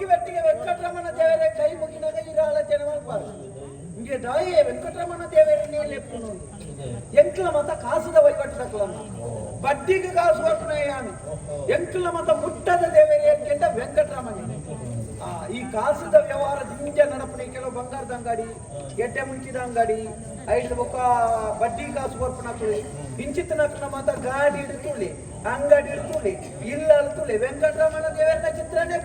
ಬೊಕ್ಕಿ ಬೆಟ್ಟಿಗೆ ವೆಂಕಟರಮಣ ದೇವರೇ ಕೈ ಮುಗಿನಾಗ ಇರಾಳ ಜನ ಮಲ್ಪಾರು ಇಂಗೆ ದಾಯೆ ವೆಂಕಟರಮಣ ದೇವರನ್ನೇ ಲೆಪ್ಪುನು ಎಂಕ್ಲ ಮತ ಕಾಸದ ವಹಿವಾಟು ತಕ್ಕಲನ್ನ ಬಡ್ಡಿಗೆ ಕಾಸು ಕೊಟ್ಟನೆಯಾನು ಎಂಕ್ಲ ಮತ ಮುಟ್ಟದ ದೇವರೇ ಕೆಂಡ ವೆಂಕಟರಮಣ ಆ, ಈ ಕಾಸದ ವ್ಯವಹಾರ ದಿಂಜ ನಡಪಣೆ ಕೆಲವು ಬಂಗಾರದ ಅಂಗಡಿ ಗೆಡ್ಡೆ ಮುಂಚಿದ ಅಂಗಡಿ ಐದು ಬೊಕ್ಕ ಬಡ್ಡಿ ಕಾಸು ಕೊರ್ಪಣಕ್ಲಿ ಇಂಚಿತ ನಕ್ನ ಮಾತ ಗಾಡಿ ಇಡ್ತುಳಿ ಅಂಗಡಿ ಇಡ್ತುಳಿ ಇಲ್ಲ ಅಲ್ತುಳಿ ವೆಂಕಟರಮಣ ದೇವರ ಚಿತ್ರನೇ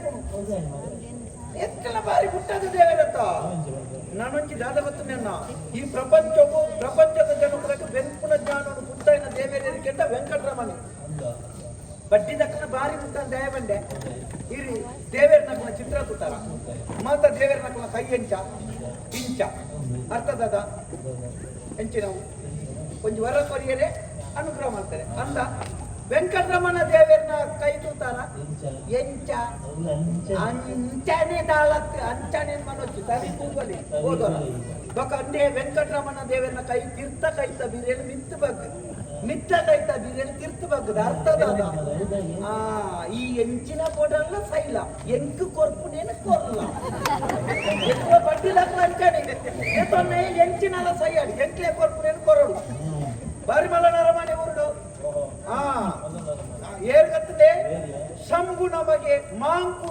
ಎತ್ತಲ ಬಾರಿ ಮುಟ್ಟದ ದೇವರತ್ತ? ನಾನೊಂಚಿ ದಾದ ಗೊತ್ತು ಈ ಪ್ರಪಂಚವು, ಪ್ರಪಂಚದ ಜನಪದಕ್ಕೆ ಬೆಂಪುನ ಜ್ಞಾನವನ್ನು ಪುಟ್ಟೈನ ಕೆಟ್ಟ ವೆಂಕಟರಮಣ. ಬಡ್ಡಿ ದಕ್ಕನ ಬಾರಿ ಮುಟ್ಟ ದಯ ಬಂಡೆ ಇರಿ, ದೇವೇರ ಚಿತ್ರ ತುತ್ತಾರ ಮಾತ ದೇವೇರ ನಕ್ಕನ ಕೈ ಎಂಚ, ಇಂಚ. ಅರ್ಥದ ಎಂಚಿನವು ಒಂದು ವರ ಕೊರಿಯರೆ, ಅನುಗ್ರಹ ಮಾಡ್ತಾರೆ. ಅಂದ ವೆಂಕಟರಮಣ ದೇವರನ್ನ ಕೈ ತೂತಾರ? ಎಂಚ. ಅಂಚನೆ. ದಾಳತ್ ಅಂಚನೆ ಮನೋಜ್ ತವಿ ಕೂಗಲಿ ಹೋದೋರ. ಬಕಂದೆ ವೆಂಕಟರಮಣ ದೇವರನ್ನ ಕೈ ತೀರ್ಥ ಕೈತ ಬೀರೇಲಿ ಮಿತ್ ಬಗ್ಗೆ. ಮಿತ್ತ ಕೈತ ಬೀರೇಲಿ ತೀರ್ಥ ಬಗ್ಗದ ಅರ್ಥದ ಆ ಈ ಎಂಚಿನ ಕೊಡಲ್ಲ ಸೈಲ. ಎಂಕು ಕೊರ್ಪುನೇನು ಕೊರಲ್ಲ ಎಕ್ಕೋ ಬಡ್ಡಿಲಕ್ಕ ಅಂಚನೆ ಎಂಚಿನಲ ಎಂಚಿನಲ್ಲ ಸೈಯಾಡಿ. ಎಂಕ್ಲೆ ಕೊರ್ಪುನೇನು ಕೊರಲ್ಲ ಬಾರಿ ಮಲನರಮಣೆ ಉರುಡು ಆ. ನಮಗೆ ಮಾಂಕು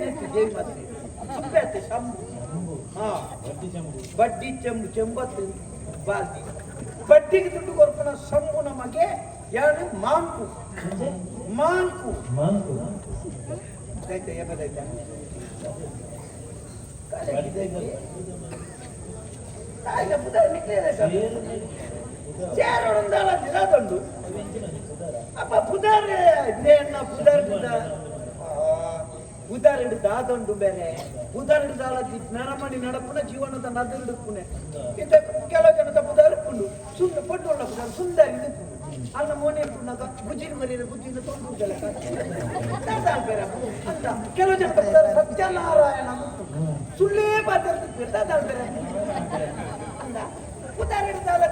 ನೆತ್ತಿ ದೇವಿ ಮತ್ತೆ ಸುಂಬೆ ಅತ್ತೆ ಶಂಭು. ಹಾ. ಬಡ್ಡಿ ಚೆಂಬು. ಚೆಂಬತ್ತು ಬಾಲ್ದಿ ಬಡ್ಡಿಗೆ ದುಡ್ಡು ಕೊರ್ಪಣ ಶಂಭು ನಮಗೆ ಯಾರು? ಮಾಂಕು. ಮಾಂಕು. ದೈತ ಏಪ ದೈತ ಸರ್. சேரோட இருந்தாலும் ಅಪ್ಪ உண்டு அப்ப புதார் என்ன புதார் புதார் எடுத்து ஆதொண்டு ಬೇರೆ புதார் ಜೀವನದ ನದು ಹಿಡುಕುನೆ. ಇದ ಕೆಲವು ಜನದ ಪಟ್ಟುಳ್ಳ ಪುದಾರ್, ಸುಂದರ ಇದುಕು ಅಲ್ಲ ಮೋನೆ ಪುಣ್ಣದ ಬುಜಿನ ಮರಿನ ಬುಜಿನ ತೊಂದು ಅಂತ ಕೆಲವು ಜನದ ಪುದಾರ್ ಸತ್ಯನಾರಾಯಣ ಸುಳ್ಳೇ ಪಾತ್ರ ಪುದಾರ್ ಅಂದ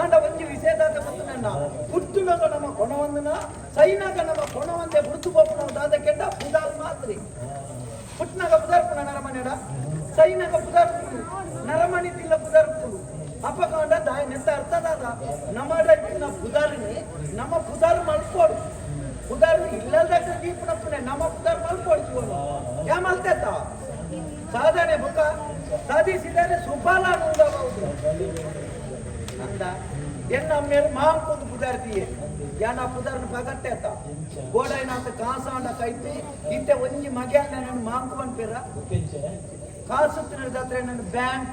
ಆಂಡ ಒಂಜಿ ವಿಷಯದಾದ ಮತ್ತು ನನ್ನ ಹುಟ್ಟುನಾಗ ನಮ್ಮ ಕೊಣವಂದನ ಸೈನಾಗ ನಮ್ಮ ಕೊಣವಂದೆ ಬುಡ್ತು ಪೋಪನ ದಾದ ಕೆಟ್ಟ ಪುದಾರ್ ಮಾತ್ರಿ. ಹುಟ್ಟಿನಾಗ ಪುದಾರ್ಪುಣ ನರಮನೆಡ ಸೈನಾಗ ಪುದಾರ್ಪುಡು ನರಮಣಿ ತಿಲ್ಲ ಪುದಾರ್ಪುಡು ಅಪ್ಪ ಕಾಂಡ ದಾಯ ನೆತ್ತ ಅರ್ಥದಾದ, ನಮ್ಮ ಪುದಾರಿನಿ ನಮ್ಮ ಪುದಾರ್ ಮಲ್ಕೋಡು. ಪುದಾರ್ ಇಲ್ಲದ ದೀಪನಪ್ಪನೆ ನಮ್ಮ ಪುದಾರ್ ಮಲ್ಪೋಡು ಜೀವನ ಯಾ ಮಲ್ತೇತ? ಸಾಧನೆ ಬುಕ್ಕ ಸಾಧಿಸಿದರೆ ಸುಫಲ ಅನ್ನುವುದಾಗಬಹುದು ಎನ್ನ ಮೇರೆ ಮಾಂಕೊಂದು ಪುದಾರ್ತಿಯೇ? ಯಾನ ಪುದಾರ್ನ ಪಗಟ್ಟೆತ ಅಂತ ಗೋಡೈನ ಅಂತ ಕಾಸಾಂಡ ಕೈತಿ ಇತ್ತೆ ಒಂಜಿ ಮಗೆ ನನ್ನ ಮಾಂಕು ಬಂದ್ಪೇರ ಕಾಸುತ್ತಿನ ತಿನ್ನದಾದ್ರೆ ನನ್ನ ಬ್ಯಾಂಕ್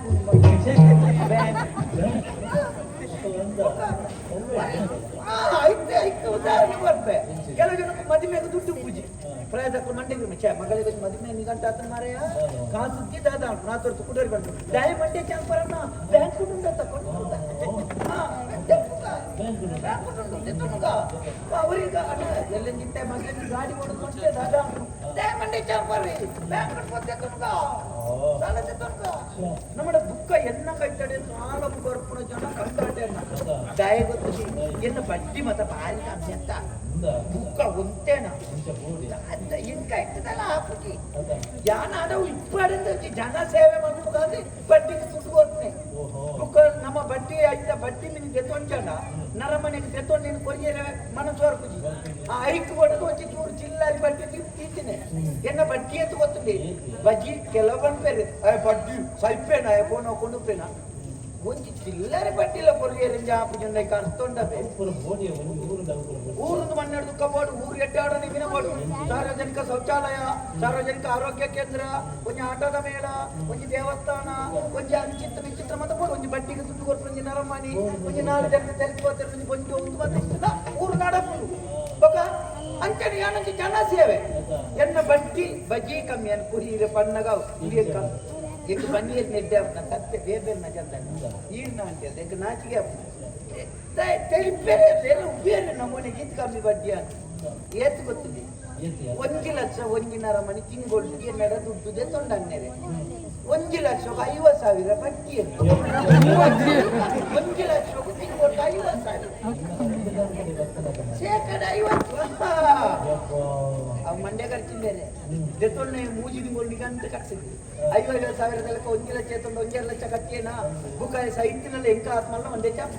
ಉದಾಹರಣೆ ಬರ್ಪೆ. ಕೆಲವು ಜನಕ್ಕೆ ಮದುವೆಗೆ ದುಡ್ಡು ಪೂಜೆ. ಪ್ರಯತ್ನ ಮಂಡಿಗೆ ಛೇ, ಮಗಳಿಗೆ ಮದುವೆ ನಿಗಂಟ ಆತ ಮಾರಯ್ಯ? ಕಾಸು ದಾದ ನಾ ತೋರ್ತು ಕುಡರ್ ಬಂದು ಮಂಡ್ಯ ಚಾಂಪರನ್ನ ಅವರಿಗೆ ಎಲ್ಲ ನಿಂತೆ ಮಗನಿಗೆ ಗಾಡಿ ಹೊಡೆದು ಕೊಟ್ಟೆ ದಾದಾ ದೇಮಂಡಿ ಚಾಪರಿ ಬ್ಯಾಂಕ್ ಕೊತ್ತೆ ತುಮ್ಗ ಸಾಲದ ತುಮ್ಗ ನಮ್ಮಡ ಬುಕ್ಕ ಎನ್ನ ಕೈತಡೆ ಸಾಲ ಬರ್ಪುಣ ಜನ ಕಂದಾಟೆ ದಾಯ ಗೊತ್ತಿ ಎನ್ನ ಬಡ್ಡಿ ಮತ ಬಾರಿ ಅಂತ ಬುಕ್ಕ ಒಂತೇನ ಅದ ಏನ್ ಕೈತದಲ್ಲ ಹಾಕಿ ಯಾನಾದವು ಇಪ್ಪಡಿಂದ ಜನ ಸೇವೆ ನಿನ್ ತೆತ್ತೊಂಜನ ನರಮನೆಗೆ ತೆತ್ತೊಂಡು ನೀನು ಕೊರಿಯರ ಮನಸ್ಸು ಹೊರಕುಜಿ ಆ ಐಕ್ ಹೊಡೆದು ಒಂಚಿ ಚೂರು ಚಿಲ್ಲಾರಿ ಬಡ್ಡಿ ತಿಂತೀನಿ ಎನ್ನ ಬಡ್ಡಿ ಎತ್ತು ಗೊತ್ತಿಲ್ಲ ಬಜ್ಜಿ ಕೆಲವೊಂದು ಬೇರೆ ಬಡ್ಡಿ ಸೈಪೇನ ಫೋನ್ ಕೊಂಡುಪೇನ ಒಂಜಿ ಚಿಲ್ಲರೆ ಬಡ್ಡಿಲ ಕೊರಿಯರ ಜಾಪು ಜನ ಕರ್ತೊಂಡಬೆ ಊರದ್ದು ಮಣ್ಣೆಡ್ದು ಕಬೋಡು ಊರು ಎಡ್ಡಾಡ ನಿಮಿನ ಬೋಡು ಸಾರ್ವಜನಿಕ ಶೌಚಾಲಯ ಸಾರ್ವಜನಿಕ ಆರೋಗ್ಯ ಕೇಂದ್ರ ಒಂಜಿ ಆಟದ ಮೇಳ ಒಂಜಿ ದೇವಸ್ಥಾನ ಒಂಜಿ ಅಂಚಿತ್ತ ವಿಚಿತ್ರ ಮತ್ತೆ ಬೋಡು ಒಂಜಿ ಬಡ್ಡಿಗೆ ದುಡ್ಡು ಕೊಟ್ಟು ಒಂಜಿ ನರಮಣಿ ಒಂಜಿ ನಾಲ್ಕು ಜನ ತೆಲಿಸ್ಕೋತಾರೆ ಒಂಜಿ ಒಂಜಿ ಒಂದು ಮತ್ತೆ ಇಷ್ಟದ ಊರು ನಡಪುಡು ಬೊಕ ಅಂಚನೆ ಯಾನಂಚಿ ಜನ ಸೇವೆ ಎನ್ನ ಬಡ್ಡಿ ಬಜ್ಜಿ ಕಮ್ಮಿ ಅನ್ ಕುರಿಯಿರ ಪನ್ನಗ ಹಿರಿಯ ಕಮ್ಮಿ ಎಕ್ ಬನ್ನಿಯರ್ ನೆಡ್ಡೆ ಅವ್ನ ಕತ್ತೆ ಬೇರೆ ಬೇರೆ ನಜಂದ ಈರ್ನ ಅಂತೆಲ್ಲ ಎಕ್ ನಾಚಿಗೆ ಬೇರೆ ಬೇರೆ ಬೇರೆ ನಮೂನೆ ಗೀತ್ ಕಮ್ಮಿ ಬಡ್ಡಿ ಅಂತ ಏತ್ ಗೊತ್ತಿದೆ ಒಂಜಿ ಲಕ್ಷ ಒಂಜಿನರ ಮಣಿ ತಿಂಗೊಳ್ಳಿಗೆ ನಡ ದುಡ್ಡುದೆ ತೊಂಡನ್ನೆರೆ ಒಂಜಿ ಲಕ್ಷ ಐವತ್ತು ಸಾವಿರ ಬಡ್ಡಿ ಒಂದು ಒಂಜಿ ಲಕ್ಷ ತಿಂಗೊಟ್ಟು ಐವತ್ತು ಶೇಕಡ ಐವತ್ತು. ಮಂಡ್ಯ ಖರ್ಚಿದ್ದೇನೆ ದೆತ್ತೊಳ್ಳೆ ಮೂಜಿದ ಮೂರು ಗಂಟೆ ಕಟ್ಸಿದ್ವಿ. ಐದು ಸಾವಿರದ ಸಾವಿರದಲ್ಲಕ ಒಂಜಿ ಲಕ್ಷ ಎತ್ತೊಂದು ಒಂದೆರಡು ಲಕ್ಷ ಕಟ್ಟಿಯೇನ? ಬುಕ ಸೈತಿನಲ್ಲಿ ಎಂಕ ಆತ್ಮಲ್ಲ ಒಂದೇ ಚಾಪ್.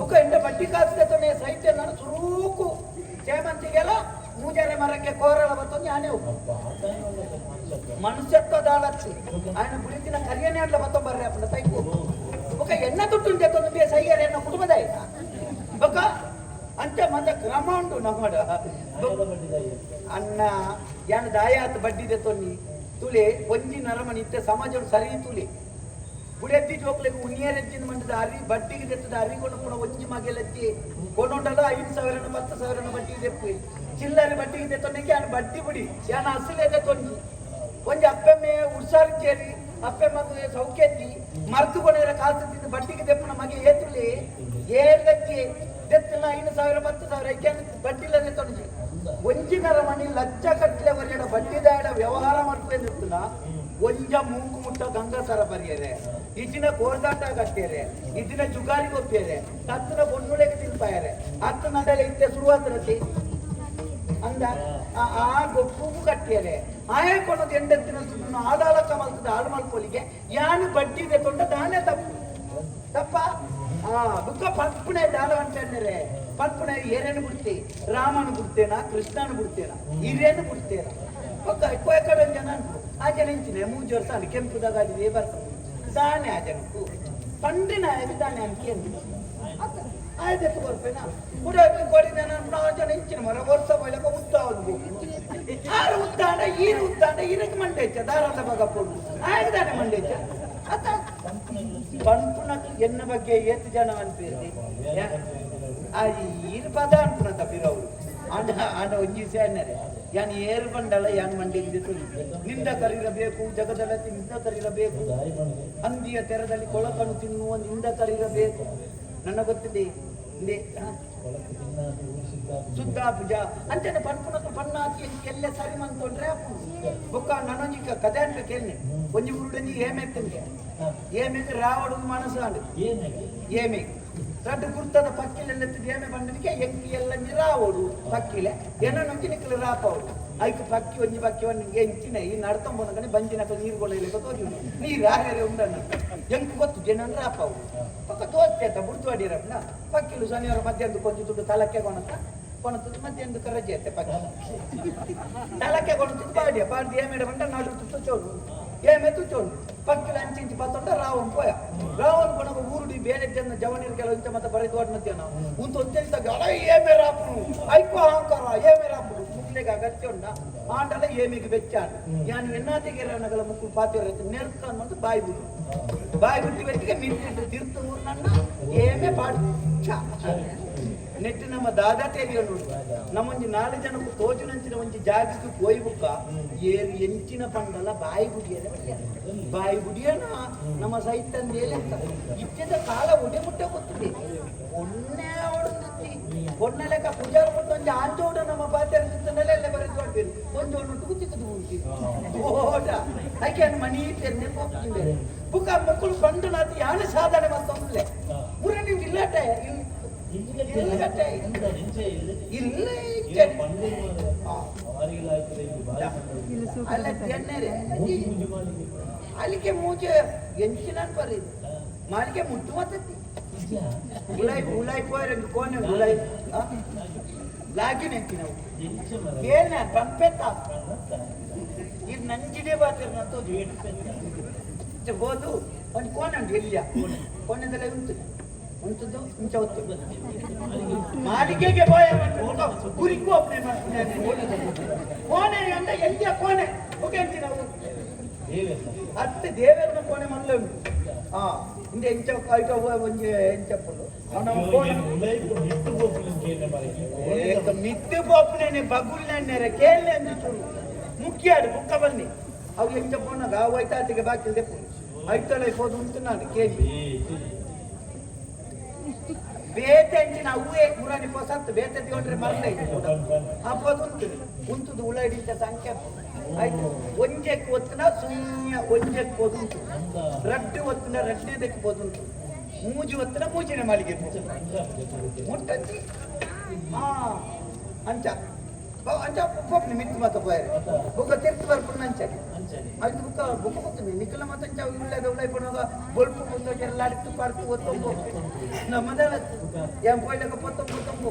ಬುಕ ಎಂಡ ಬಡ್ಡಿ ಕಾಸು ದೆತ್ತೊಂಡೆ ಸೈಟ್ ನಾನು ಸುರೂಕು. ಸೇಮಂತಿಗೆಲ್ಲ ಮೂಜಾರೆ ಮರಕ್ಕೆ ಕೋರಲ ಬತ್ತೊಂದು ಆನೆ ಹೋಗು ಮನುಷ್ಯತ್ವ ದಾಳತ್ತು ఆయన పులిచిన కళ్యాణి అట్లా మొత్తం బర్రె అప్పుడు తైపు ఒక ఎన్న దుట్టు చెప్తుంది సైగారు ఎన్న కుటుంబద ఒక అంతే మంద క్రమౌండు నమ్మడ ಅನ್ನ ಯಾನು ದಾಯಾತ್ ಬಡ್ಡಿ ದೆತ್ತೊನ್ನಿ ತುಲೆ ಒಂಜಿ ನರಮಣಿ ಇತ್ತೆ ಸಮಾಜ ಸರಿ ತುಲೆ ಬುಡೆತ್ತಿ ಜೋಕ್ಲೆಗ್ ಉಣ್ಣಿಯರೆಜ್ಜಿನ ಮಂಡದ ಅರಿ ಬಡ್ಡಿಗೆ ದೆತ್ತದ ಅರಿಗೊಂಡು ಕೂಡ ಒಂಜಿ ಮಗೆಲೆತ್ತಿ ಕೊಂಡೊಂಡಲ್ಲ ಐದು ಸಾವಿರನ ಹತ್ತು ಸಾವಿರನ ಬಡ್ಡಿಗೆ ದೆಪ್ಪು ಚಿಲ್ಲರೆ ಬಡ್ಡಿಗೆ ದೆತ್ತೊನ್ನೆಗೆ ಯಾನು ಬಡ್ಡಿ ಬಿಡಿ ಯಾನು ಅಸಲೇ ದೆತ್ತೊಂಜಿ ಒಂಜಿ ಉಡ್ಸಾರಿಚೇರಿ ಅಪ್ಪೆ ಮಗ ಸೌಖ್ಯತಿ ಮರ್ತು ಕೊನೆರ ಕಾಲ್ತಿದ್ದು ಬಟ್ಟಿಗೆ ದೆಪ್ಪನ ಮಗೆ ಏತುಲಿ? ಏರ್ಲಕ್ಕೆ ದೆತ್ತಿನ ಐದು ಸಾವಿರ, ಹತ್ತು ಸಾವಿರ ಐಕೆ ಬಡ್ಡಿಲ್ಲ ತೊಡಗಿ. ಒಂಜಿನರ ಮಣಿ ಲಚ್ಚ ಕಟ್ಲೆ ಬರೆಯಡ ಬಡ್ಡಿದಾಯಡ ವ್ಯವಹಾರ ಮಾಡ್ಕೊಂಡಿರ್ತಿಲ್ಲ ಒಂಜ ಮೂಕು ಮುಟ್ಟ ಗಂಗಸರ ಬರೆಯರೆ ಇದಿನ ಕೋರ್ದಾಟ ಕಟ್ಟಿಯರೆ ಇದಿನ ಜುಗಾರಿ ಒಪ್ಪಿಯರೆ ತತ್ತನ ಬೊನ್ನುಡೆಗೆ ತಿನ್ಪಾಯರೆ ಹತ್ತು ನಡಲೆ ಇತ್ತೆ ಶುರುವಾತ್ರತಿ ಅಂದ, ಆ ಪೂಗು ಕಟ್ಟಿಯರೆ ಆಯಾಕೊಂಡು ಎಂಡತ್ತಿನ ಸುಮ್ಮನೆ ಆದಾಳಕ ಮಲ್ತದ ಹಾಳು ಮಾಡ್ಕೊಲಿಗೆ ಯಾನು ಬಡ್ಡಿದೆ ತೊಂಡ ದಾನೆ ತಪ್ಪು. ತಪ್ಪ? ಆ, ದುಃಖ ಪರ್ಪಣೆ ದಾಳ ಅಂತಂದರೆ ಪರ್ಪಣೆ ಏರೇನು ಬಿಡ್ತಿ ರಾಮನ ಬಿಡ್ತೇನ ಕೃಷ್ಣನ ಬಿಡ್ತೇನ ಹಿರೇನು ಬಿಡ್ತೇನ ಪಕ್ಕ ಕೊಯ್ಕಡೆ ಜನ ಅನ್ಕು ಆ ಜನ ಇಂಚಿನ ಮೂಜು ವರ್ಷ ಅಲ್ಲಿ ಕೆಂಪುದಾಗ ಅಲ್ಲಿ ಬರ್ತದೆ ದಾನೆ ಆ ಜನಕ್ಕೂ ಪಂಡಿನ ದಾನೆ ಅನ್ಕೆ ಅಂತ ಆಯ್ತು ಬರ್ಪೇನ ಉಡಾಕಿ ನಾ ಜನ ಇಂಚಿನ ಮರ ವರ್ಷ ಬೈಲಕ ಉತ್ತಾವದು ಆರು ಉತ್ತಾಂಡ ಈರು ಉತ್ತಾಂಡ ಈರಕ್ಕೆ ಮಂಡೇಚ ದಾರದ ಬಗ ಪೊಡು ಆಯ್ದಾನೆ ಮಂಡೇಚ ಅತ ಪನ್ಪುನ ಎನ್ನ ಬಗ್ಗೆ ಏತ್ ಜನ ಅನ್ಪೇರಿ ಆ ಈರು ಪದ ಅನ್ಪುನ ತಪ್ಪಿರವರು ಆಂಡ ಆಂಡ ಒಂಜಿ ಸೇನರೆ ಯಾನ್ ಏರು ಬಂಡಲ ಯಾನ್ ಮಂಡಿಗೆ ನಿಂದ ಕರಿರಬೇಕು. ಜಗದಲತಿ ನಿಂದ ಕರಿರಬೇಕು. ಅಂದಿಯ ತೆರದಲ್ಲಿ ಕೊಳಕನ್ನು ತಿನ್ನುವ ನಿಂದ ಕರಿರಬೇಕು. ನನ್ನ ಗೊತ್ತಿದೆ ಶುದ್ಧ ಪೂಜ ಅಂಚನೆ ಪನ್ಪುನಕ ಪನ್ನಾಕಿ ಎಲ್ಲ ಸರಿ ಮಂತೊಂಡ್ರೆ ಬೊಕ್ಕ ನನೊಂಜಿಕ ಕದೆ ಅಂತ ಕೇಳಿ ಒಂಜಿ ಉರುಡಂಜಿ ಏಮೆತ್ತಂಗೆ ಏಮೆಗೆ ರಾವಡು ಮನಸ್ಸು ಆಡು. ಏಮೆ. ರಡ್ಡು ಗುರ್ತದ ಪಕ್ಕಿಲೆತ್ತಿ ಏಮೆ ಬಂದನಿಗೆ ಎಂಗಿ ಎಲ್ಲ ರಾವಡು ಪಕ್ಕಿಲೆ. ಏನೋ ನಂಚಿ ನಿಕ್ಕಲು ರಾಪವಡು ಐಕು ಪಕ್ಕಿ, ಒಂಜಿ ಪಕ್ಕಿ ಒಂದು ಎಂಚಿನ ಈ ನಡ್ಕೊಂಬೋನಗನೆ ಬಂಜಿನಕ ನೀರು ಕೊಡಲಿಕ್ಕೆ ತೋಜು ನೀರು ಆರೇರೆ ಉಂಡಣ್ಣ. ಎಂಕು ಗೊತ್ತು? ಜನ ರಾಪವು ಪಕ್ಕ ತೋರ್ಚೇತ ಬುಡ್ತುವಾಡಿರಪ್ನ ಪಕ್ಕಿಲು ಶನಿವಾರ ಮಧ್ಯಾಹ್ನ ಕೊಂಚ ದುಡ್ಡು ತಲಕ್ಕೆ ಕೊಣತ ಕೊಣತದ್ದು ಮಧ್ಯಾಹ್ನ ಕರಜಿ ಆಯ್ತೆ ಪಕ್ಕ ತಲಕ್ಕೆ ಕೊಣತದ್ದು ಪಾಡಿಯ ಪಾಡ್ದು ಏಮೇಡ ಬಂಡ ನಾಡು ಚೋಡು ಏಮೆ ತುಚ್ಚೋಡು ಪಕ್ಕಿಲು ಅಂಚಿಂಚಿ ಪತ್ತೊಂಡ ರಾವನ್ ಪೋಯ ರಾವನ್ ಕೊಣಗ ಊರುಡಿ ಬೇರೆ ಜನ ಜವನಿರ್ ಕೆಲವು ಇಂಚ ಮತ್ತೆ ಬರೆದು ಮಧ್ಯ ನಾವು. ಉಂತ ಏಮೆ ರಾಪು ಐಕೋ ಅಹಂಕಾರ ಏಮೆ ರಾಪು ಮುಕ್ಲೆಗೆ ಅಗತ್ಯ ಉಂಡ ಆಂಡಲ ಏಮಿಗೆ ಬೆಚ್ಚ ನಾನು ಎನ್ನಾತಿಗೆ ರಣಗಳ ಮುಕ್ಕು ಪಾತ್ರ ನೆರ್ಕೊಂಡು ಬಾಯಿ ಬಿಡು ಬಾಯಿ ಬಿಟ್ಟು ಬೆಟ್ಟಿಗೆ ಮಿಂಟಿಟ್ಟು ತಿರ್ತು ನನ್ನ ಏಮೆ ಪಾಡು. ನೆಟ್ಟು ನಮ್ಮ ದಾದಾ ತೇರಿಯ ನೋಡು, ನಮ್ಮೊಂಜಿ ನಾಲ್ಕು ಜನಕ್ಕೂ ತೋಚಿನಂಚಿನ ಒಂಜಿ ಕೋಯಿ ಬುಕ್ಕ ಏರು ಎಂಚಿನ ಪಂಡಲ ಬಾಯಿ ಬುಡಿಯನೆ ಬಾಯಿ ಗುಡಿಯನ ನಮ್ಮ ಸೈತಂದೇಲಿ ಅಂತ. ಇತ್ಯದ ಕಾಲ ಉಡೆ ಮುಟ್ಟ ಗೊತ್ತಿದೆ. ಒನ್ನೆ ಅವಡಂದಿ ಒನ್ನೆ ಲೆಕ್ಕ ಪೂಜಾರ ಮುಟ್ಟು ಒಂಜಿ ಆಂಜೋಡ ನಮ್ಮ ಪಾತ್ರ ನಿಂತನೆಲ್ಲ ಎಲ್ಲ ಬರೆದು ಕೊಡ್ತೀರಿ ಒಂದು ಒಣ್ಣು ಕುಚಿಕದು ಉಂಟಿ ಓಟ ಆಕೆ ಮನಿ ತೆನ್ನೆ ಹೋಗ್ತಿದ್ದೆ ಬುಕ್ಕ ಮಕ್ಕಳು ಕಂಡು ನಾತಿ ಯಾಣ ಸಾಧನೆ ಮತ್ತೊಂದ್ಲೆ ಪೂರ ನೀವು ಇಲ್ಲಟೆ ಇಲ್ಲಟೆ ಇಲ್ಲ ಅಲ್ಲ ಅಲ್ಲಿಗೆ ಮೂಜೆ ಎಂಚಿನ ಬರೀ ಮಾಲಿಗೆ ಮುಟ್ಟು ಮತ್ತತಿ ಉಲಾಯ್ ಉಲಾಯ್ ಕೋನೆ ಉಲಾಯ್ ಲಾಗಿ ನಾವು. ಏನ? ಪಂಪೆತ್ತ ಇದು ನಂಜಿನೇ ಬಾತಿರ್ ಬೋದು ಒಂದು ಕೋಣೆ ಉಂಟು ಇಲ್ಲಿಯ ಕೋಣೆದೆಲ್ಲ ಉಂಟು. ಉಂಟದ್ದು ಮುಂಚೆ ಹೊತ್ತು. ಮಾಳಿಗೆಗೆ ಭಯ ಗುರಿಗೂ ಒಬ್ಬನೇ ಕೋಣೆ ಅಂತ ಎಲ್ಲಿಯ ಕೋಣೆ? ಹೋಗಿ ಅಂತೀವಿ ನಾವು ಅತ್ತೆ ದೇವರನ್ನ ಕೋಣೆ ಮಲ್ಲ ಉಂಟು. ಹಾ ಇಂದ ಎಂಚ ಕಾಯ್ಕ ಒಂಜಿ ಎಂಚಪ್ಪಲು ಅವನ ಕೋಣೆ. ಏಕ ಮಿತ್ತು ಪೋಪುನೇನೆ ಬಗುಲ್ನೆನ್ನೆರೆ ಕೇಳ್ನೆ ಅಂದಿತ್ತು ಮುಖ್ಯಾಡು ಬುಕ್ಕ ಬನ್ನಿ. ಅವು ಎಂಚ ಪೋನಾಗ ಅವು ಐತಾತಿಗೆ ಐತಳೈಪೋದು ಉಂಟು ನಾನು ಕೇಳಿ. ಬೇತೆ ಅವ್ವೇ ಗುರಾನಿ ಪೊಸತ್ತು ಬೇತೆ ತಗೊಂಡ್ರೆ ಮರಣ ಹಬ್ಬದ ಉಂಟು ಉಂಟುದು ಉಳ್ಳಾಡಿದ ಸಂಖ್ಯೆ ಆಯ್ತು. ಒಂಜಕ್ಕೆ ಒತ್ತಿನ ಸುಮ್ಮನೆ ಒಂಜಕ್ಕೆ ಪೋದುಂಟು ರಡ್ಡು ಒತ್ತಿನ ರಡ್ಡೇದಕ್ಕೆ ಪೋದುಂಟು ಮೂಜಿ ಒತ್ತಿನ ಮೂಜಿನ ಮಾಲಿಗೆ ಮುಟ್ಟಂಚಿ? ಹಾ. ಅಂಚ. ಅಂಚ ಒಬ್ಬೊಬ್ಬನ ಮಿತ್ ಮಾತ ಹೋಯ್ರೆ ಒಬ್ಬ ತಿರ್ತು ಬರ್ಕೊಂಡು ಅಂಚಾಗಿ ಅದಕ್ಕೆ ಬೊಕ್ಕಿ ನಿಖಿಲ ಮಾತಂಚ ಇಲ್ಲೇ ಗೌಲ ಇಬ್ಬನಾಗ ಬೊಳ್ಪು ಬಂದು ಎಲ್ಲ ಅಡಿತು ಪಾರ್ಕು ಒತ್ತೊಂಬು ನಮ್ಮ ಮನೆಯಲ್ಲಿ ಏನು ಕೊಯ್ಲಾಗ ಪತ್ತೊಂಬತ್ತೊಂಬು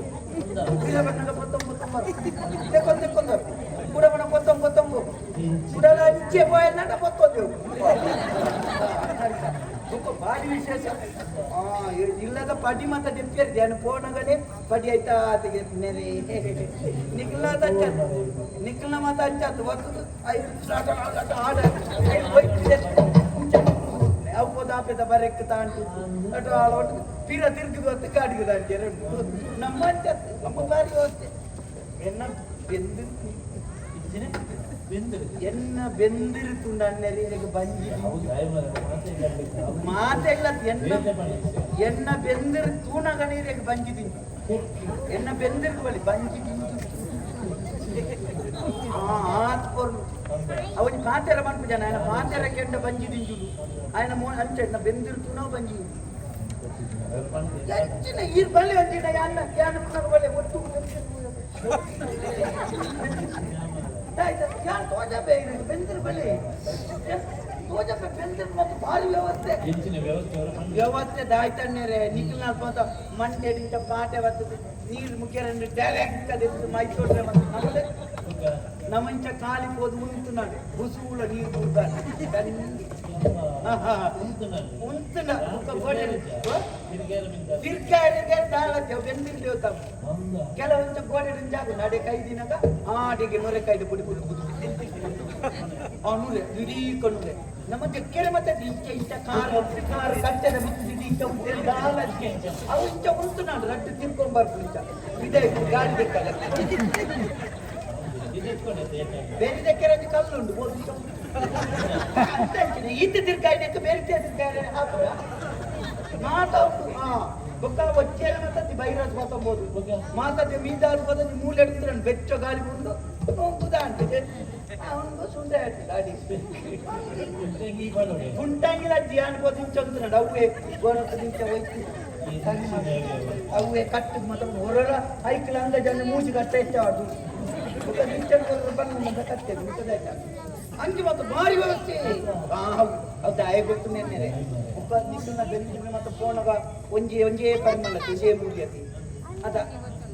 ಇಲ್ಲ ಬಣ್ಣಾಗ ಪತ್ತೊಂಬತ್ತೊಂಬರು ಇಲ್ಲೇ ಕೊಂದು ಕೊಂದು ಕೂಡ ಬಣ ಪತ್ತೊಂಬತ್ತೊಂಬು ಕೂಡಲ ಅಂಚೆ ಬಾಯನ್ನ ಪತ್ತೊಂದು ಭಾರಿ ವಿಶೇಷ. ಇಲ್ಲದ ಪಡಿ ಮಾತ್ರ ಧ್ಯಾನ ಪೋನಗನೆ ಪಡಿ ಆಯ್ತಾ? ಅದಕ್ಕೆ ನೆರೆ? ನಿಕ್ಲಾದ ಹಚ್ಚತ್ ನಿಕ್ಲ ಮಾತ ಹಚ್ಚತ್ ಒಂದು ಐದು ಆಡ. ಅವು ಪೋದಾಪೆದ ಬರೆಕ್ ತಾಂಟು. ಆಳ ಒಟ್ಟು ತೀರ ತಿರುಗಿ ಅಂತ ದಾಂಟಿ ಎರಡು ನಮ್ಮ ನಮ್ಮ ಬಾರಿ ಎನ್ನ ಬೆಂದು ಎನ್ನ ಬೆಂದಿರುತ್ತುಂಡ ಅನ್ನೆರಿ ಇದಕ್ಕೆ ಬಂಜಿ ಮಾತೆಲ್ಲ ಎನ್ನ ಎನ್ನ ಬೆಂದಿರು ತೂಣಗ ನೀರಿಗೆ ಬಂಜಿ ತಿಂದು ಎನ್ನ ಬೆಂದಿರು ಬಳಿ ಬಂಜಿ ತಿಂದು ಆತ್ಪೊರ್ಲು ಅವನಿ ಪಾತೆರ ಮನ್ಪು ಜನ ఆయన ಪಾತೆರ ಕೆಂಡ ಬಂಜಿ ತಿಂಜುಡು ఆయన ಮೋ ಅಂಚೆ ಎನ್ನ ಬೆಂದಿರು ತೂಣ ಬಂಜಿ ಹೆಚ್ಚಿನ ಈ ಬಳ್ಳಿ ಒಂದಿನ ಯಾನ ಯಾನ ಪುನಃ ಬಳ್ಳಿ ಒಟ್ಟು ಯಾನ್ ತೋಜಬೆ ಬೆಂದಿರು ಬಳ್ಳಿ ತೋಜಬೆ ಬೆಂದಿರು ಮತ್ತು ಭಾರಿ ವ್ಯವಸ್ಥೆ ವ್ಯವಸ್ಥೆ ದಾಯ್ತಣ್ಣೆ ನಿಖಿಲ್ ನಾಲ್ಕು ಮಂಡ್ಯದಿಂದ ಪಾಟೆ ಬರ್ತದೆ ನೀರು ಮುಖ್ಯರಂದ್ರೆ ಡೈರೆಕ್ಟ್ ಅದೆತ್ತು ಮೈಸೂರು ಮತ್ತು ನಮ್ಮಲ್ಲಿ ನಮ್ಮಂಚ ಕಾಲಿ ಹೋದು ಉಂಟುನಾಡು ಬುಸುಗುಳ ನೀರು ಕೂಡ್ತಾರೆ ಉಂಟುನ ತಿರ್ಗಾರಿಗೆ ದಾಳತ್ತೆ ಬೆಂದಿರ್ತೇವೆ ತಮ್ಮ ಕೆಲವೊಂದು ಗೋಡೆ ಜಾಗ ನಡೆ ಕೈ ದಿನಗ ಆಡಿಗೆ ನೊರೆ ಕೈದು ಪುಡಿ ಪುಡಿ ಪುಡಿ ಅವನುಲೆ ಇಡೀ ಕಣ್ಣುಲೆ ನಮ್ಮ ಕೆರೆ ಮತ್ತೆ ಇಂಚ ಇಂಚ ಕಾರು ಕಾರು ಕಟ್ಟೆದ ಬಿಟ್ಟು ಇಂಚ ಅವು ಇಂಚ ಉಂಟು ನಾನು ರಟ್ಟು ತಿರ್ಕೊಂಡ್ ಬರ್ತು ಇಂಚ ಇದೆ ಗಾಡಿ ಬೇಕಲ್ಲ ಬೇರೆ ಕೆರೆ ಕಲ್ಲು ಇದ್ದಿದ್ದಿರ್ಕ ಇದಕ್ಕೆ ಬೆರಿತಿದ್ದಿದ್ದಾರೆ ಮಾತಾವು ಹಾ ಬೊಕ್ಕ ಒಚ್ಚೇಲ ಮಾತಾತಿ ಬೈರಾಜ್ ಮಾತಾಬೋದು ಮಾತಾತಿ ಮೀದಾರು ಬದಲು ಮೂಲೆ ಹಿಡಿದ್ರನ್ ಬೆಚ್ಚ ಗಾಳಿ ಬಂದು ಹೋಗುದ ಅಂತಿದೆ ಅವನಿಗೂ ಸುಂದೆ ಗಾಡಿ ಗುಂಟಂಗಿಲ ಅಜ್ಜಿ ಅನ್ಬೋದು ಇಂಚಂದ್ರ ಅವ್ವೆ ಗೋರಕ ದಿಂಚ ಹೋಯ್ತು ಅವ್ವೆ ಕಟ್ಟು ಮಾತಾಡ ಹೊರರ ಐಕ್ಲ ಅಂದ ಜನ ಮೂಜಿ ಕಟ್ಟ ಹೆಚ್ಚಾಡು ಬಂದ ಕಟ್ಟೆ ಊಟದ ಹಂಗೆ ಮತ್ತು ಭಾರಿ ವ್ಯವಸ್ಥೆ. ಹೌದು. ಆಯ್ ಗೊತ್ತು ನೆನ್ನೆ ಒಬ್ಬ ನಿನ್ನ ಬೆಂದಿನ ಮತ್ತು ಪೋಣಗ ಒಂಜೆ, ಒಂಜೇ ಪರಿಮಳ ವಿಜಯ ಮೂಲ್ಯತಿ ಅದ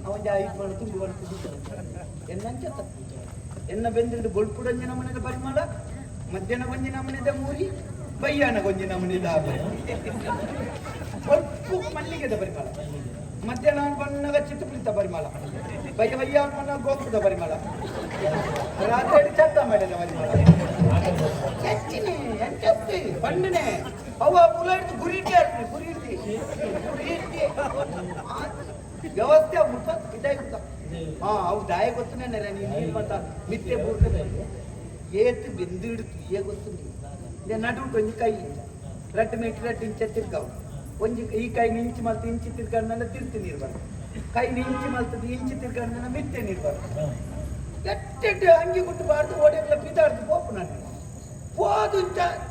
ಅವನ್ ಐದು ಮಣ ತುಂಬಿ ಬರ್ತದೆ ಎನ್ನಂಚ ಎನ್ನ ಬೆಂದಿದ್ದು ಬೊಳ್ಪುಡಂಜಿ ನಮನೆದ ಪರಿಮಳ, ಮಧ್ಯಾಹ್ನ ಗೊಂಜಿ ನಮನೆದ ಮೂರಿ ಬಯ್ಯಾನ ಗೊಂಜಿ ನಮನೆದ ಬೊಳ್ಪು ಮಲ್ಲಿಗೆದ ಪರಿಮಳ. ಮಧ್ಯಾಹ್ನ ಬಣ್ಣಗ ಚಿತ್ತುಪಿಳಿತ ಪರಿಮಳ. ಬಯ್ಯ ಬಯ್ಯ ಬಣ್ಣ ಗೋಪುರದ ಪರಿಮಳ ರಾತ್ರಿ ಚತ್ತ ಮಾಡಿದ ಪರಿಮಳ ಹೆಚ್ಚಿನಿ ಬಣ್ಣನೆ. ಅವ ಮುಲಾಡ್ತು ಗುರಿ ಇಟ್ಟಿ ಗುರಿ ಇಟ್ಟಿ ವ್ಯವಸ್ಥೆ ಮುಟ್ಟ ಹಾ ಅವು ದಾಯ ಗೊತ್ತನೇ ನೀನು ಮತ್ತ ಮಿತ್ತೆ ಬೂರ್ತದೆ ಏತು ಬೆಂದಿಡ್ತು ಏ ಗೊತ್ತು ನೀ ನಡು ಒಂಜಿ ಕೈ ರಟ್ಟು ಮೀಟರ್ ರಟ್ಟು ಇಂಚ ತಿರ್ಗಾವು ಒಂಜಿ ಈ ಕೈ ಇಂಚು ಮತ್ತೆ ಇಂಚು ತಿರ್ಕೊಂಡ ತಿರ್ತೀನಿ ನೀರು ಕೈ ನಿಂಚಿ ಮಲ್ತದ ಇಂಚಿ ತಿರ್ಕೊಂಡ ಮಿತ್ತೆ ನಿಲ್ಬಾರ್ದು ಎಟ್ಟೆಟ್ಟು ಅಂಗಿ ಕುಟ್ಟಬಾರ್ದು ಓಡೆಲ್ಲ ಬಿದ್ದಾಡ್ದು ಪೋಪು ನಾನು ಹೋದು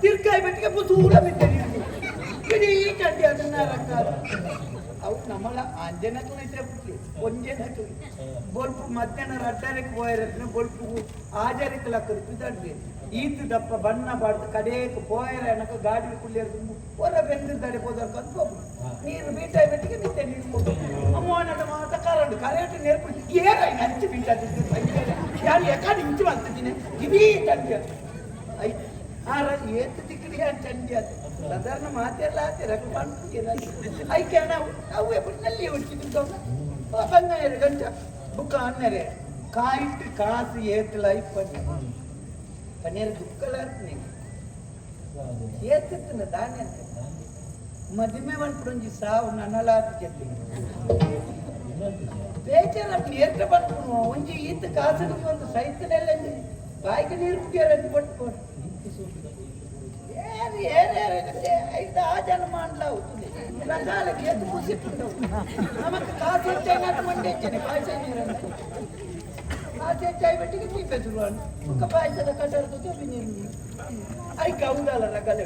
ತಿರ್ಕಾಯಿ ಬೆಟ್ಟಿಗೆ ಬುಸೂರ ಬಿದ್ದೆ ಈ ಚಂಡಿ ಅದನ್ನ ರಕ್ಕಾದ ಅವು ನಮ್ಮಲ್ಲ ಅಂಜನಕ್ಕೂ ಇದ್ರೆ ಬಿಟ್ಲಿ ಒಂಜನಕ್ಕೂ ಬೊಲ್ಪು ಮಧ್ಯಾಹ್ನ ರಡ್ಡರಕ್ಕೆ ಹೋಯರತ್ನ ಬೊಲ್ಪು ಆಜಾರಕ್ಕೆ ಲಕ್ಕರು ಬಿದ್ದಾಡ್ರಿ ಈತು ದಪ್ಪ ಬಣ್ಣ ಬಾಡ್ದು ಕಡೆಗೆ ಪೋಯರ ಅನ್ನಕ ಗಾಡಿ ಕುಳ್ಳಿಯರ್ದು ಹೊರ ಬೆಂದಿದ್ದಾಡೆ ಹೋದರ್ಕಂತ ನೀರು ಬೀಟಾಯಿ ಬೆಟ್ಟಿಗೆ ನಿತ್ಯ ನೀರು ಕೊಟ್ಟು ಅಮ್ಮನ ಮಾತ ಕರಂಡು ಕರೆಂಟ್ ನೇರ್ಪು ಏನಾಯಿ ಹಂಚಿ ಬೀಟಾದಿದ್ದು ಯಾರು ಯಾಕಂದ್ರೆ ಇಂಚು ಮಾಡ್ತಿದ್ದೀನಿ ಇದೀ ಚಂಡಿ ಅದು ಐ ಆ ರ- ಏತ್ ತಿಕ್ಕಡಿ ಆ ಚಂಡಿ ಅದು ಸಾಧಾರಣ ಮಾತೆಲ್ಲ ಆತಿರ ಐಕೆ ನಾವು ನಾವು ಎಪ್ಪನಲ್ಲಿ ಹುಡುಕಿದ್ದು ಬಂಗಾರ ಗಂಟ. ಬುಕ್ಕ ಅನ್ನರೆ ಕಾಯಿಟ್ಟು ಕಾಸು ಏತಲ ಇಪ್ಪತ್ತು. ಪನ್ನೀರ್ ದುಕ್ಕಲ ಏತಿತ್ತಿನ ದಾನೆ ಅಂತ. ಮದುವೆ ಮಾಡ್ಕೊಂಡಿ ಸಾವು ನನ್ನಲಾದ ಜೊತೆ. ಬೇಜಾರಾಗಿ ನೇರ್ಕ ಬಂದ್ಕೊಂಡು ಒಂಜಿ ಈತ ಕಾಸಿಗೆ ಒಂದು ಸೈತನೆಲ್ಲ ಬಾಯಿಗೆ ನೀರು ಕುಡಿಯೋದು ಕೊಟ್ಕೊಂಡು ಏನು ಏನೇರೇ ಐದು ಆ ಜನ ಮಾಡ್ಲ ಹೋಗ್ತದೆ ರಕಾಲಕ್ಕೆ ಎದ್ದು ಮುಸಿಟ್ಟು ನಮಗೆ ಕಾಸು ಹೆಚ್ಚಾಗಿ ನಾನು ಮಂಡಿದ್ದೇನೆ ಪಾಯಸ ನೀರನ್ನು ಕಾಸು ಹೆಚ್ಚಾಗಿ ಬಿಟ್ಟಿಗೆ ದೀಪ ಶುರುವಾನು ಮುಖ ಪಾಯಸದ ಕಟ್ಟರ್ದು ಜೊತೆ ನೀರು ಅದಕ್ಕೆ ಅವನಲ್ಲ ರಗಲೆ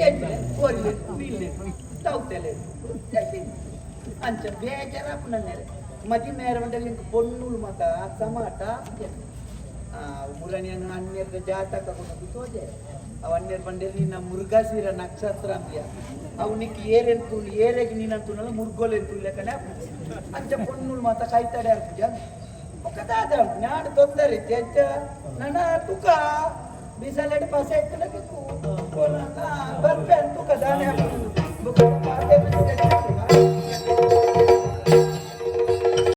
ಎಡ್ಲೆ ಒಲ್ಲೆ ನಿಲ್ಲೆ ತೌತೆಲೆ ಅಂಚ ಬೇಜಾರಪ್ಪ ನನ್ನೆಲೆ ಮದಿ ಮೇರವದಲ್ಲಿ ಪೊಣ್ಣುಲ್ ಮತ ಸಮಾಟ ಆ ಹನ್ನೆರಡು ಜಾತಕ ಕೊಟ್ಟು ತೋದೆ ಅವ ಹನ್ನೆರಡು ನಮ್ಮ ಮುರುಘಾಸೀರ ನಕ್ಷತ್ರ ಅಂದ್ಯ ಅವನಿಗೆ ಏರೆನ್ ತುಳ್ಳು ಏರೆಗೆ ನೀನು ಅಂತುನಲ್ಲ ಮುರುಗೋಲೆನ್ ತುಳ್ಳೆ ಅಂಚ ಪೊಣ್ಣುಲ್ ಮತ ಕಾಯ್ತಾಡೆ ಅಂತ ಜನ ಒಕ್ಕದಾದ ಜ್ಞಾನ ತೊಂದರೆ ಚೇಚ ನನ ತುಕ බිසලට පස්සේ එක්කලක කොරන බර්පෙන් තුක දානේ මොකද පාතේ